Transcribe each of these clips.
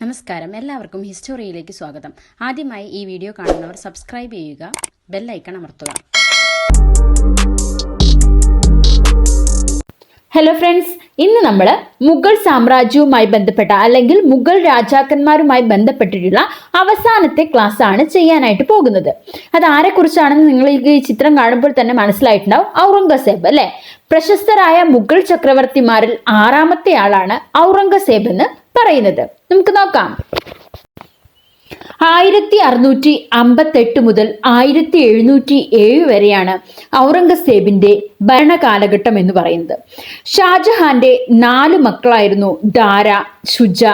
നമസ്കാരം. എല്ലാവർക്കും ഹിസ്റ്റോറിയിലേക്ക് സ്വാഗതം. ആദ്യമായി ഈ വീഡിയോ കാണുന്നവർ സബ്സ്ക്രൈബ് ചെയ്യുക ബെല്ലൈക്കൺ അമർത്തുക. ഹലോ ഫ്രണ്ട്സ് ഇന്ന് നമ്മൾ മുഗൾ സാമ്രാജ്യവുമായി ബന്ധപ്പെട്ട അല്ലെങ്കിൽ മുഗൾ രാജാക്കന്മാരുമായി ബന്ധപ്പെട്ടിട്ടുള്ള അവസാനത്തെ ക്ലാസ് ആണ് ചെയ്യാനായിട്ട് പോകുന്നത്. അത് ആരെക്കുറിച്ചാണെന്ന് നിങ്ങൾ ഈ ചിത്രം കാണുമ്പോൾ തന്നെ മനസ്സിലായിട്ടുണ്ടാവും. ഔറംഗസേബ് അല്ലെ? പ്രശസ്തരായ മുഗൾ ചക്രവർത്തിമാരിൽ ആറാമത്തെ ആളാണ് ഔറംഗസേബ് എന്ന് പറയുന്നത്. നമുക്ക് നോക്കാം. ആയിരത്തി അറുന്നൂറ്റി അമ്പത്തെട്ട് മുതൽ ആയിരത്തി എഴുന്നൂറ്റി ഏഴ് വരെയാണ് ഔറംഗസേബിന്റെ ഭരണകാലഘട്ടം എന്ന് പറയുന്നത്. ഷാജഹാന്റെ നാല് മക്കളായിരുന്നു ദാര ഷുജ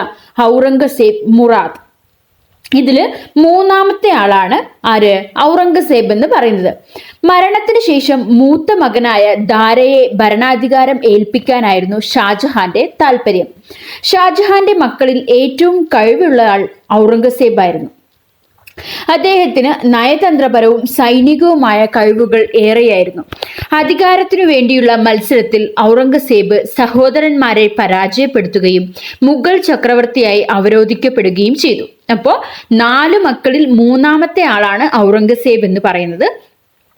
ഔറംഗസേബ് മുറാദ്. ഇതിൽ മൂന്നാമത്തെ ആളാണ് ആര്? ഔറംഗസേബ് എന്ന് പറയുന്നത്. മരണത്തിന് ശേഷം മൂത്ത മകനായ ദാരയെ ഭരണാധികാരം ഏൽപ്പിക്കാനായിരുന്നു ഷാജഹാന്റെ താല്പര്യം. ഷാജഹാന്റെ മക്കളിൽ ഏറ്റവും കഴിവുള്ള ആൾ ഔറംഗസേബ് ആയിരുന്നു. അദ്ദേഹത്തിന് നയതന്ത്രപരവും സൈനികവുമായ കഴിവുകൾ ഏറെയായിരുന്നു. അധികാരത്തിനു വേണ്ടിയുള്ള മത്സരത്തിൽ ഔറംഗസേബ് സഹോദരന്മാരെ പരാജയപ്പെടുത്തുകയും മുഗൾ ചക്രവർത്തിയായി അവരോധിക്കപ്പെടുകയും ചെയ്തു. അപ്പോൾ നാല് മക്കളിൽ മൂന്നാമത്തെ ആളാണ് ഔറംഗസേബ് എന്ന് പറയുന്നത്.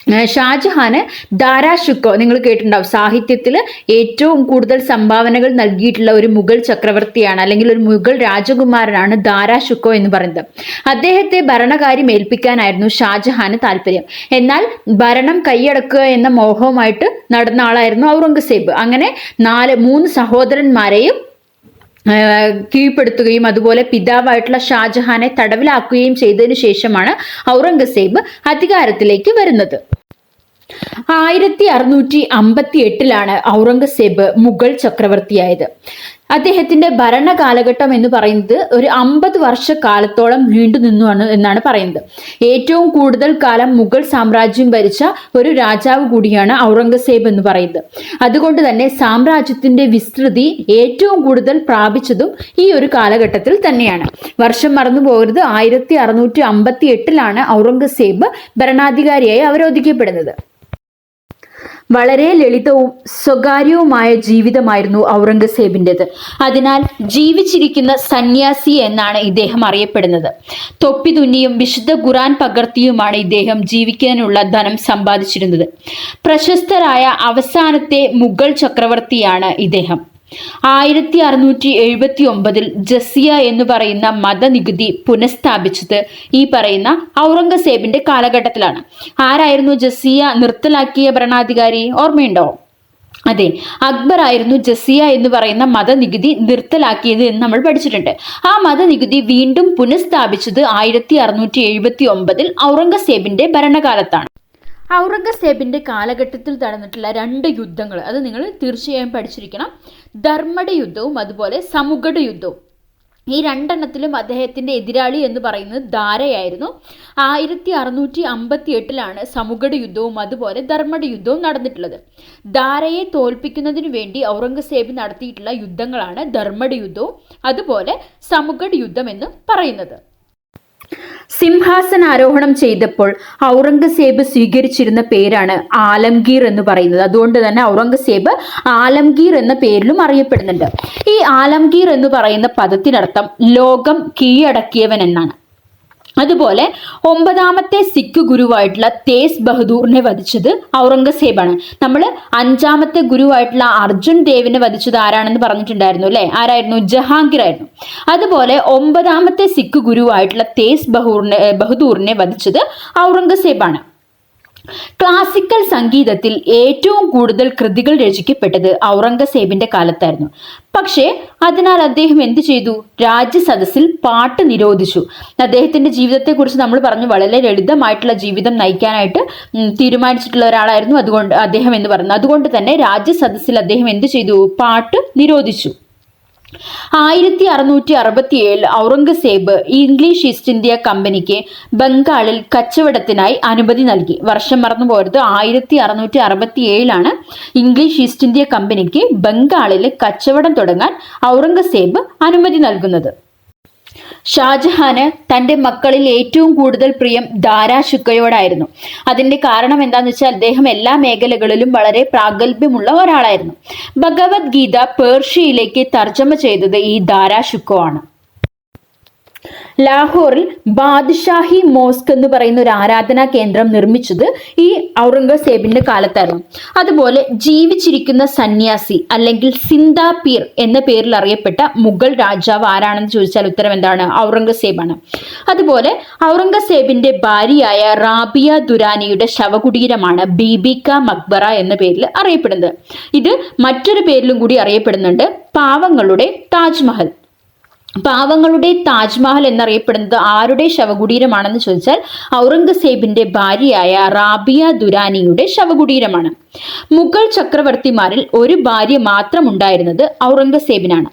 ഷാജഹാന് ദാരാഷുക്കോ നിങ്ങൾ കേട്ടിട്ടുണ്ടാവും സാഹിത്യത്തിൽ ഏറ്റവും കൂടുതൽ സംഭാവനകൾ നൽകിയിട്ടുള്ള ഒരു മുഗൾ ചക്രവർത്തിയാണ് അല്ലെങ്കിൽ ഒരു മുഗൾ രാജകുമാരനാണ് ദാരാഷുക്കോ എന്ന് പറയുന്നത്. അദ്ദേഹത്തെ ഭരണകാര്യം ഏൽപ്പിക്കാനായിരുന്നു ഷാജഹാന് താല്പര്യം. എന്നാൽ ഭരണം കൈയടക്കുക എന്ന മോഹവുമായിട്ട് നടന്ന ആളായിരുന്നു ഔറംഗസേബ്. അങ്ങനെ നാല് മൂന്ന് സഹോദരന്മാരെയും കീഴ്പ്പെടുത്തുകയും അതുപോലെ പിതാവായിട്ടുള്ള ഷാജഹാനെ തടവിലാക്കുകയും ചെയ്തതിനു ശേഷമാണ് ഔറംഗസേബ് അധികാരത്തിലേക്ക് വരുന്നത്. ആയിരത്തി അറുന്നൂറ്റി അമ്പത്തി എട്ടിലാണ് ഔറംഗസേബ് മുഗൾ ചക്രവർത്തിയായത്. അദ്ദേഹത്തിന്റെ ഭരണകാലഘട്ടം എന്ന് പറയുന്നത് ഒരു അമ്പത് വർഷക്കാലത്തോളം നീണ്ടു നിന്നു ആണ് എന്നാണ് പറയുന്നത്. ഏറ്റവും കൂടുതൽ കാലം മുഗൾ സാമ്രാജ്യം ഭരിച്ച ഒരു രാജാവ് കൂടിയാണ് ഔറംഗസേബ് എന്ന് പറയുന്നത്. അതുകൊണ്ട് തന്നെ സാമ്രാജ്യത്തിന്റെ വിസ്തൃതി ഏറ്റവും കൂടുതൽ പ്രാപിച്ചതും ഈ ഒരു കാലഘട്ടത്തിൽ തന്നെയാണ്. വർഷം മറന്നു പോകരുത്. ആയിരത്തി അറുന്നൂറ്റി അമ്പത്തി എട്ടിലാണ് ഔറംഗസേബ് ഭരണാധികാരിയായി അവരോധിക്കപ്പെടുന്നത്. വളരെ ലളിതവും സ്വകാര്യവുമായ ജീവിതമായിരുന്നു ഔറംഗസേബിന്റെത്. അതിനാൽ ജീവിച്ചിരിക്കുന്ന സന്യാസി എന്നാണ് ഇദ്ദേഹം അറിയപ്പെടുന്നത്. തൊപ്പി തുന്നിയും വിശുദ്ധ ഖുറാൻ പകർത്തിയുമാണ് ഇദ്ദേഹം ജീവിക്കാനുള്ള ധനം സമ്പാദിച്ചിരുന്നത്. പ്രശസ്തരായ അവസാനത്തെ മുഗൾ ചക്രവർത്തിയാണ് ഇദ്ദേഹം. ആയിരത്തി അറുന്നൂറ്റി എഴുപത്തി ഒമ്പതിൽ ജസിയ എന്ന് പറയുന്ന മതനികുതി പുനഃസ്ഥാപിച്ചത് ഈ പറയുന്ന ഔറംഗസേബിന്റെ കാലഘട്ടത്തിലാണ്. ആരായിരുന്നു ജസിയ? നിർത്തലാക്കിയ ഭരണാധികാരി ഓർമ്മയുണ്ടോ? അതെ അക്ബർ ആയിരുന്നു ജസിയ എന്ന് പറയുന്ന മതനികുതി നിർത്തലാക്കിയത് എന്ന് നമ്മൾ പഠിച്ചിട്ടുണ്ട്. ആ മതനികുതി വീണ്ടും പുനഃസ്ഥാപിച്ചത് ആയിരത്തി അറുന്നൂറ്റി എഴുപത്തി ഒമ്പതിൽ ഔറംഗസേബിന്റെ ഭരണകാലത്താണ്. ഔറംഗസേബിന്റെ കാലഘട്ടത്തിൽ നടന്നിട്ടുള്ള രണ്ട് യുദ്ധങ്ങൾ അത് നിങ്ങൾ തീർച്ചയായും പഠിച്ചിരിക്കണം. ധർമ്മട യുദ്ധവും അതുപോലെ സമുഗഡ യുദ്ധവും. ഈ രണ്ടെണ്ണത്തിലും അദ്ദേഹത്തിന്റെ എതിരാളി എന്ന് പറയുന്നത് ധാരയായിരുന്നു. ആയിരത്തി അറുന്നൂറ്റി അമ്പത്തി എട്ടിലാണ് സമുഗഡ യുദ്ധവും അതുപോലെ ധർമ്മട യുദ്ധവും നടന്നിട്ടുള്ളത്. ധാരയെ തോൽപ്പിക്കുന്നതിനു വേണ്ടി ഔറംഗസേബ് നടത്തിയിട്ടുള്ള യുദ്ധങ്ങളാണ് ധർമ്മട യുദ്ധവും അതുപോലെ സമുഗഡ് യുദ്ധം എന്ന് പറയുന്നത്. സിംഹാസനാരോഹണം ചെയ്തപ്പോൾ ഔറംഗസേബ് സ്വീകരിച്ചിരുന്ന പേരാണ് ആലംഗീർ എന്ന് പറയുന്നത്. അതുകൊണ്ട് തന്നെ ഔറംഗസേബ് ആലംഗീർ എന്ന പേരിലും അറിയപ്പെടുന്നുണ്ട്. ഈ ആലംഗീർ എന്ന് പറയുന്ന പദത്തിനർത്ഥം ലോകം കീഴടക്കിയവൻ എന്നാണ്. അതുപോലെ ഒമ്പതാമത്തെ സിഖ് ഗുരുവായിട്ടുള്ള തേസ് ബഹദൂറിനെ വധിച്ചത് ഔറംഗസേബാണ്. നമ്മൾ അഞ്ചാമത്തെ ഗുരുവായിട്ടുള്ള അർജുൻ ദേവിനെ വധിച്ചത് ആരാണെന്ന് പറഞ്ഞിട്ടുണ്ടായിരുന്നു അല്ലെ? ആരായിരുന്നു? ജഹാംഗീർ ആയിരുന്നു അതുപോലെ ഒമ്പതാമത്തെ സിഖ് ഗുരുവായിട്ടുള്ള തേസ് ബഹൂറിനെ ബഹദൂറിനെ വധിച്ചത് ഔറംഗസേബാണ്. ക്ലാസിക്കൽ സംഗീതത്തിൽ ഏറ്റവും കൂടുതൽ കൃതികൾ രചിക്കപ്പെട്ടത് ഔറംഗസേബിന്റെ കാലത്തായിരുന്നു. പക്ഷേ അതിനാൽ അദ്ദേഹം എന്ത് ചെയ്തു? രാജ്യസദസ്സിൽ പാട്ട് നിരോധിച്ചു. അദ്ദേഹത്തിന്റെ ജീവിതത്തെക്കുറിച്ച് നമ്മൾ പറഞ്ഞു വളരെ ലളിതമായിട്ടുള്ള ജീവിതം നയിക്കാനായിട്ട് തീരുമാനിച്ചിട്ടുള്ള ഒരാളായിരുന്നു. അതുകൊണ്ട് അദ്ദേഹം എന്ന് പറയുന്നത് അതുകൊണ്ട് തന്നെ രാജ്യസദസ്സിൽ അദ്ദേഹം എന്ത് ചെയ്തു? പാട്ട് നിരോധിച്ചു. ആയിരത്തി അറുന്നൂറ്റി അറുപത്തി ഏഴിൽ ഔറംഗസേബ് ഇംഗ്ലീഷ് ഈസ്റ്റ് ഇന്ത്യ കമ്പനിക്ക് ബംഗാളിൽ കച്ചവടത്തിനായി അനുമതി നൽകി. വർഷം മറന്നു പോയത് ആയിരത്തി അറുന്നൂറ്റി അറുപത്തി ഏഴിലാണ് ഇംഗ്ലീഷ് ഈസ്റ്റ് ഇന്ത്യ കമ്പനിക്ക് ബംഗാളിൽ കച്ചവടം തുടങ്ങാൻ ഔറംഗസേബ് അനുമതി നൽകുന്നത്. ഷാജഹാന് തന്റെ മക്കളിൽ ഏറ്റവും കൂടുതൽ പ്രിയം ദാരാ ശുക്കയോടായിരുന്നു. അതിന്റെ കാരണം എന്താന്ന് വെച്ചാൽ അദ്ദേഹം എല്ലാ മേഖലകളിലും വളരെ പ്രാഗൽഭ്യമുള്ള ഒരാളായിരുന്നു. ഭഗവത്ഗീത പേർഷ്യയിലേക്ക് തർജമ ചെയ്തത് ഈ ദാരാ ശുക്കോ ആണ്. ലാഹോറിൽ ബാദ്ഷാഹി മോസ്ക് എന്ന് പറയുന്ന ഒരു ആരാധനാ കേന്ദ്രം നിർമ്മിച്ചത് ഈ ഔറംഗസേബിന്റെ കാലത്തായിരുന്നു. അതുപോലെ ജീവിച്ചിരിക്കുന്ന സന്യാസി അല്ലെങ്കിൽ സിന്ദാ പീർ എന്ന പേരിൽ അറിയപ്പെട്ട മുഗൾ രാജാവ് ആരാണെന്ന് ചോദിച്ചാൽ ഉത്തരം എന്താണ്? ഔറംഗസേബാണ്. അതുപോലെ ഔറംഗസേബിന്റെ ഭാര്യയായ റാബിയ ദുരാനിയുടെ ശവകുടീരമാണ് ബീബിക മക്ബറ എന്ന പേരിൽ അറിയപ്പെടുന്നത്. ഇത് മറ്റൊരു പേരിലും കൂടി അറിയപ്പെടുന്നുണ്ട്. പാവങ്ങളുടെ താജ്മഹൽ. പാവങ്ങളുടെ താജ്മഹൽ എന്നറിയപ്പെടുന്നത് ആരുടെ ശവകുടീരമാണെന്ന് ചോദിച്ചാൽ ഔറംഗസേബിന്റെ ഭാര്യയായ റാബിയ ദുരാനിയുടെ ശവകുടീരമാണ്. മുഗൾ ചക്രവർത്തിമാരിൽ ഒരു ഭാര്യ മാത്രം ഉണ്ടായിരുന്നത് ഔറംഗസേബിനാണ്.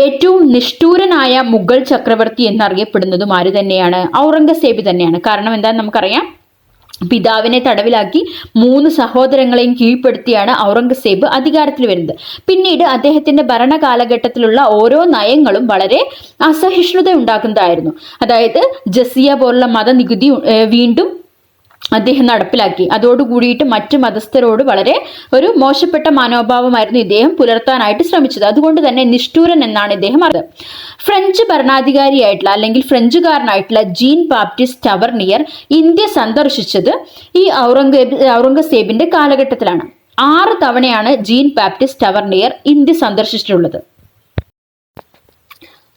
ഏറ്റവും നിഷ്ഠൂരനായ മുഗൾ ചക്രവർത്തി എന്നറിയപ്പെടുന്നതും ആര് തന്നെയാണ്? ഔറംഗസേബ് തന്നെയാണ്. കാരണം എന്താ നമുക്കറിയാം? പിതാവിനെ തടവിലാക്കി മൂന്ന് സഹോദരങ്ങളെയും കീഴ്പ്പെടുത്തിയാണ് ഔറംഗസേബ് അധികാരത്തിൽ വരുന്നത്. പിന്നീട് അദ്ദേഹത്തിന്റെ ഭരണകാലഘട്ടത്തിലുള്ള ഓരോ നയങ്ങളും വളരെ അസഹിഷ്ണുത ഉണ്ടാക്കുന്നതായിരുന്നു അതായത് ജസിയ പോലുള്ള മതനികുതി വീണ്ടും അദ്ദേഹം നടപ്പിലാക്കി. അതോടുകൂടിയിട്ട് മറ്റ് മതസ്ഥരോട് വളരെ ഒരു മോശപ്പെട്ട മനോഭാവമായിരുന്നു ഇദ്ദേഹം പുലർത്താനായിട്ട് ശ്രമിച്ചത്. അതുകൊണ്ട് തന്നെ നിഷ്ഠൂരൻ എന്നാണ് ഇദ്ദേഹം അറിയത് ഫ്രഞ്ച് ഭരണാധികാരിയായിട്ടുള്ള അല്ലെങ്കിൽ ഫ്രഞ്ചുകാരനായിട്ടുള്ള ജീൻ ബാപ്റ്റിസ്റ്റ് ടവർണിയർ ഇന്ത്യ സന്ദർശിച്ചത് ഈ ഔറംഗേബ് ഔറംഗസേബിന്റെ കാലഘട്ടത്തിലാണ്. ആറ് തവണയാണ് ജീൻ ബാപ്റ്റിസ്റ്റ് ടവർണിയർ ഇന്ത്യ സന്ദർശിച്ചിട്ടുള്ളത്.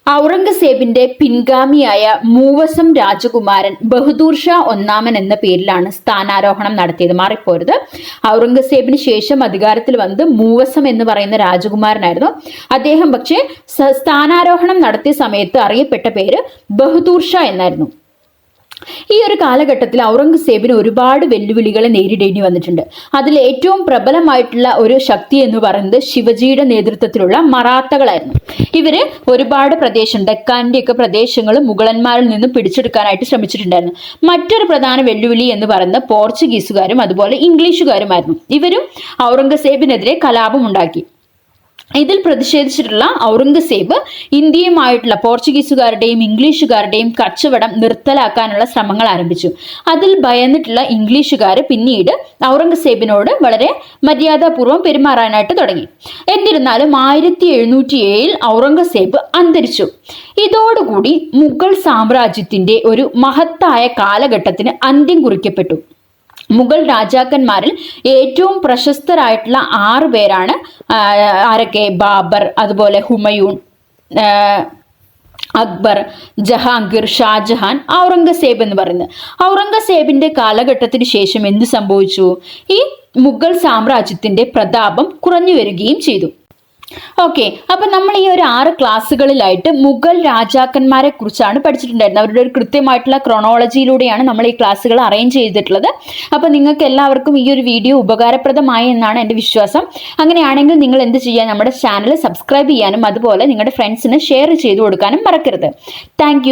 ഔറംഗസേബിന്റെ പിൻഗാമിയായ മൂവസം രാജകുമാരൻ ബഹദൂർ ഷാ ഒന്നാമൻ എന്ന പേരിലാണ് സ്ഥാനാരോഹണം നടത്തിയത്. മാറിപ്പോരുത്. ഔറംഗസേബിന് ശേഷം അധികാരത്തിൽ വന്നത് മൂവസം എന്ന് പറയുന്ന രാജകുമാരനായിരുന്നു. അദ്ദേഹം പക്ഷേ സ്ഥാനാരോഹണം നടത്തിയ സമയത്ത് അറിയപ്പെട്ട പേര് ബഹദൂർ ഷാ എന്നായിരുന്നു. ഈ ഒരു കാലഘട്ടത്തിൽ ഔറംഗസേബിന് ഒരുപാട് വെല്ലുവിളികളെ നേരിടേണ്ടി വന്നിട്ടുണ്ട്. അതിൽ ഏറ്റവും പ്രബലമായിട്ടുള്ള ഒരു ശക്തി എന്ന് പറയുന്നത് ശിവജിയുടെ നേതൃത്വത്തിലുള്ള മറാത്തകളായിരുന്നു. ഇവർ ഒരുപാട് പ്രദേശം ഡെക്കാന്റെ ഒക്കെ പ്രദേശങ്ങൾ മുഗളന്മാരിൽ നിന്നും പിടിച്ചെടുക്കാനായിട്ട് ശ്രമിച്ചിട്ടുണ്ടായിരുന്നു. മറ്റൊരു പ്രധാന വെല്ലുവിളി എന്ന് പറയുന്നത് പോർച്ചുഗീസുകാരും അതുപോലെ ഇംഗ്ലീഷുകാരുമായിരുന്നു. ഇവരും ഔറംഗസേബിനെതിരെ കലാപം ഉണ്ടാക്കി. ഇതിൽ പ്രതിഷേധിച്ചിട്ടുള്ള ഔറംഗസേബ് ഇന്ത്യയുമായിട്ടുള്ള പോർച്ചുഗീസുകാരുടെയും ഇംഗ്ലീഷുകാരുടെയും കച്ചവടം നിർത്തലാക്കാനുള്ള ശ്രമങ്ങൾ ആരംഭിച്ചു. അതിൽ ഭയന്നിട്ടുള്ള ഇംഗ്ലീഷുകാർ പിന്നീട് ഔറംഗസേബിനോട് വളരെ മര്യാദാപൂർവം പെരുമാറാനായിട്ട് തുടങ്ങി. എന്നിരുന്നാലും ആയിരത്തി എഴുന്നൂറ്റി ഏഴിൽ ഔറംഗസേബ് അന്തരിച്ചു. ഇതോടുകൂടി മുഗൾ സാമ്രാജ്യത്തിന്റെ ഒരു മഹത്തായ കാലഘട്ടത്തിന് അന്ത്യം കുറിക്കപ്പെട്ടു. മുഗൾ രാജാക്കന്മാരിൽ ഏറ്റവും പ്രശസ്തരായിട്ടുള്ള ആറ് പേരാണ് ആരൊക്കെ? ബാബർ അതുപോലെ ഹുമയൂൺ അക്ബർ ജഹാംഗീർ ഷാജഹാൻ ഔറംഗസേബ് എന്ന് പറയുന്നത്. ഔറംഗസേബിന്റെ കാലഘട്ടത്തിന് ശേഷം എന്ത് സംഭവിച്ചു? ഈ മുഗൾ സാമ്രാജ്യത്തിന്റെ പ്രതാപം കുറഞ്ഞു വരികയും ചെയ്തു. ഓക്കെ അപ്പൊ നമ്മൾ ഈ ഒരു ആറ് ക്ലാസ്സുകളിലായിട്ട് മുഗൾ രാജാക്കന്മാരെ കുറിച്ചാണ് പഠിച്ചിട്ടുണ്ടായിരുന്നത്. അവരുടെ ഒരു കൃത്യമായിട്ടുള്ള ക്രോണോളജിയിലൂടെയാണ് നമ്മൾ ഈ ക്ലാസ്സുകൾ അറേഞ്ച് ചെയ്തിട്ടുള്ളത്. അപ്പൊ നിങ്ങൾക്ക് എല്ലാവർക്കും ഈ ഒരു വീഡിയോ ഉപകാരപ്രദമായി എന്നാണ് എന്റെ വിശ്വാസം. അങ്ങനെയാണെങ്കിൽ നിങ്ങൾ എന്ത് ചെയ്യുക നമ്മുടെ ചാനൽ സബ്സ്ക്രൈബ് ചെയ്യാനും അതുപോലെ നിങ്ങളുടെ ഫ്രണ്ട്സിന് ഷെയർ ചെയ്തു കൊടുക്കാനും മറക്കരുത്. താങ്ക്